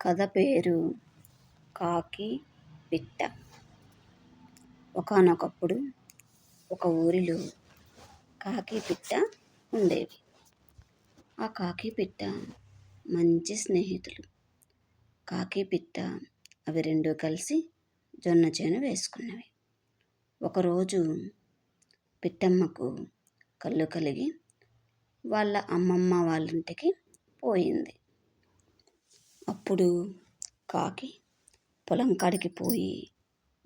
కథ పేరు కాకి పిట్ట. ఒకానొకప్పుడు ఒక ఊరిలో కాకి పిట్ట ఉండేవి ఆ కాకి పిట్ట మంచి స్నేహితులు. కాకి పిట్ట అవి రెండు కలిసి జొన్న చేను వేసుకున్నవి. ఒకరోజు పిట్టమ్మకు కళ్ళు కలిగి వాళ్ళ అమ్మమ్మ వాళ్ళ ఇంటికి పోయింది. అప్పుడు కాకి పొలం కాడికి పోయి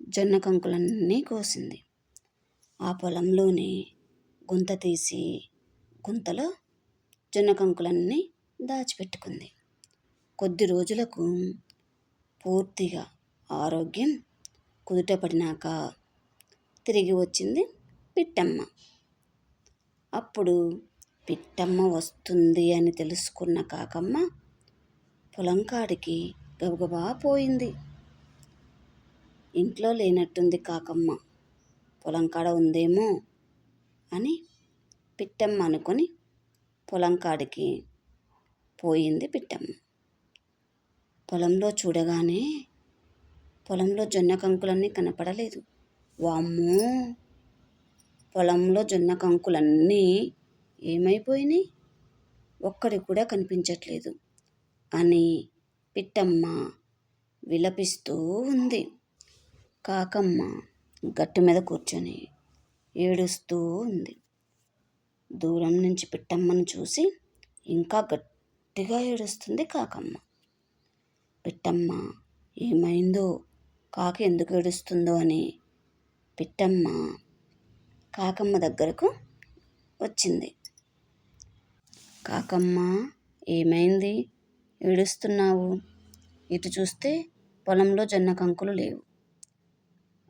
జొన్న కంకులన్నీ కోసింది. ఆ పొలంలోనే గుంత తీసి గుంతలో జొన్న కంకులన్నీ దాచిపెట్టుకుంది. కొద్ది రోజులకు పూర్తిగా ఆరోగ్యం కుదుటపడినాక తిరిగి వచ్చింది పిట్టమ్మ. అప్పుడు పిట్టమ్మ వస్తుంది అని తెలుసుకున్న కాకమ్మ పొలంకాడికి గబగబా పోయింది. ఇంట్లో లేనట్టుంది కాకమ్మ. పొలం కాడ ఉందేమో అని పిట్టమ్మ అనుకొని పొలంకాడికి పోయింది పిట్టమ్మ. పొలంలో చూడగానే పొలంలో జొన్న కంకులన్నీ కనపడలేదు. వామ్మో! పొలంలో జొన్న కంకులన్నీ ఏమైపోయినాయి? ఒక్కడి కూడా కనిపించట్లేదు. అని పిట్టమ్మ విలపిస్తూ ఉంది. కాకమ్మ గట్టు మీద కూర్చొని ఏడుస్తూ ఉంది. దూరం నుంచి పిట్టమ్మను చూసి ఇంకా గట్టిగా ఏడుస్తుంది కాకమ్మ. పిట్టమ్మ ఏమైందో? కాక ఎందుకు ఏడుస్తుందో అని పిట్టమ్మ కాకమ్మ దగ్గరకు వచ్చింది. కాకమ్మ ఏమైంది? ఏడుస్తున్నావు? ఇటు చూస్తే పొలంలో జొన్న కంకులు లేవు.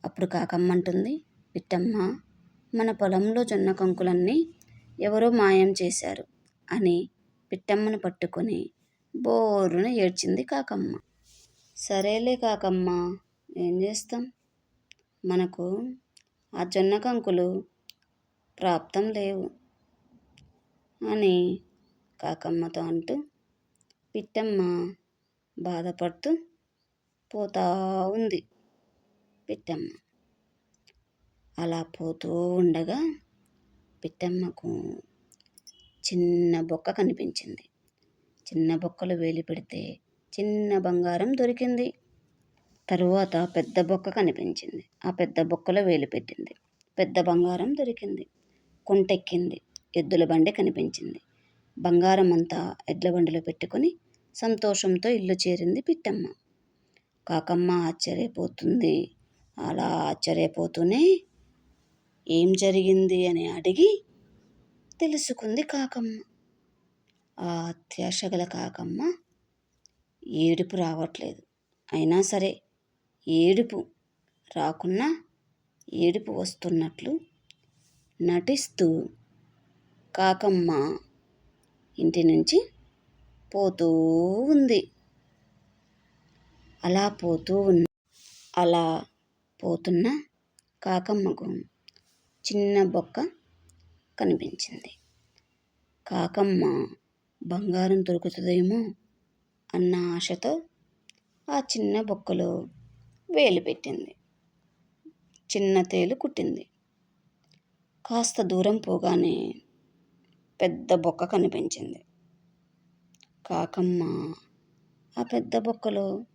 అప్పుడు కాకమ్మ అంటుంది పిట్టమ్మ మన పొలంలో జొన్న కంకులన్నీ ఎవరో మాయం చేశారు అని పిట్టమ్మను పట్టుకొని బోరున ఏడ్చింది కాకమ్మ. సరేలే కాకమ్మ ఏం చేస్తాం? మనకు ఆ జొన్న కంకులు ప్రాప్తం లేవు అని కాకమ్మతో అంటూ పిట్టమ్మ బాధపడుతూ పోతా ఉంది పిట్టమ్మ. అలా పోతూ ఉండగా పిట్టమ్మకు చిన్న బొక్క కనిపించింది. చిన్న బొక్కలు వేలి పెడితే చిన్న బంగారం దొరికింది. తరువాత పెద్ద బొక్క కనిపించింది. ఆ పెద్ద బొక్కలో వేలు పెట్టింది. పెద్ద బంగారం దొరికింది. కుంటెక్కింది. ఎద్దుల బండి కనిపించింది. బంగారం అంతా ఎడ్ల బండిలో పెట్టుకొని సంతోషంతో ఇల్లు చేరింది పిట్టమ్మ. కాకమ్మ ఆశ్చర్యపోతుంది. అలా ఆశ్చర్యపోతూనే ఏం జరిగింది? అని అడిగి తెలుసుకుంది కాకమ్మ. ఆ అత్యాశ గల కాకమ్మ ఏడుపు రావట్లేదు. అయినా సరే ఏడుపు రాకున్నా ఏడుపు వస్తున్నట్లు నటిస్తూ కాకమ్మ ఇంటి నుంచి పోతూ ఉంది. అలా పోతూ ఉన్న అలా పోతున్న కాకమ్మకు చిన్న బొక్క కనిపించింది. కాకమ్మ బంగారం దొరుకుతుందేమో అన్న ఆశతో ఆ చిన్న బొక్కలో వేలు పెట్టింది. చిన్న తేలు కుట్టింది. కాస్త దూరం పోగానే పెద్ద బొక్క కనిపించింది. కాకమ్మ ఆ పెద్ద బొక్కలో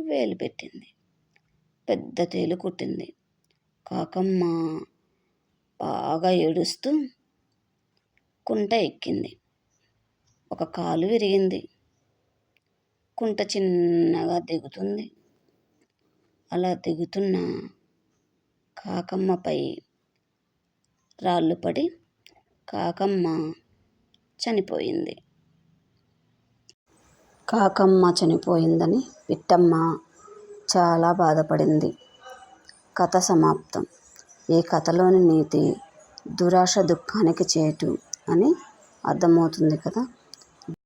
వేలు పెట్టింది. పెద్ద తేలు కుట్టింది. కాకమ్మ బాగా ఏడుస్తూ కుంట ఎక్కింది. ఒక కాలు విరిగింది. కుంట చిన్నగా దిగుతుంది. అలా దిగుతున్న కాకమ్మపై రాళ్ళు పడి కాకమ్మ చనిపోయింది. కాకమ్మ చనిపోయిందని పిట్టమ్మ చాలా బాధపడింది. కథ సమాప్తం. ఈ కథలోని నీతి దురాశ దుఃఖానికి చేటు అని అర్థమవుతుంది కదా?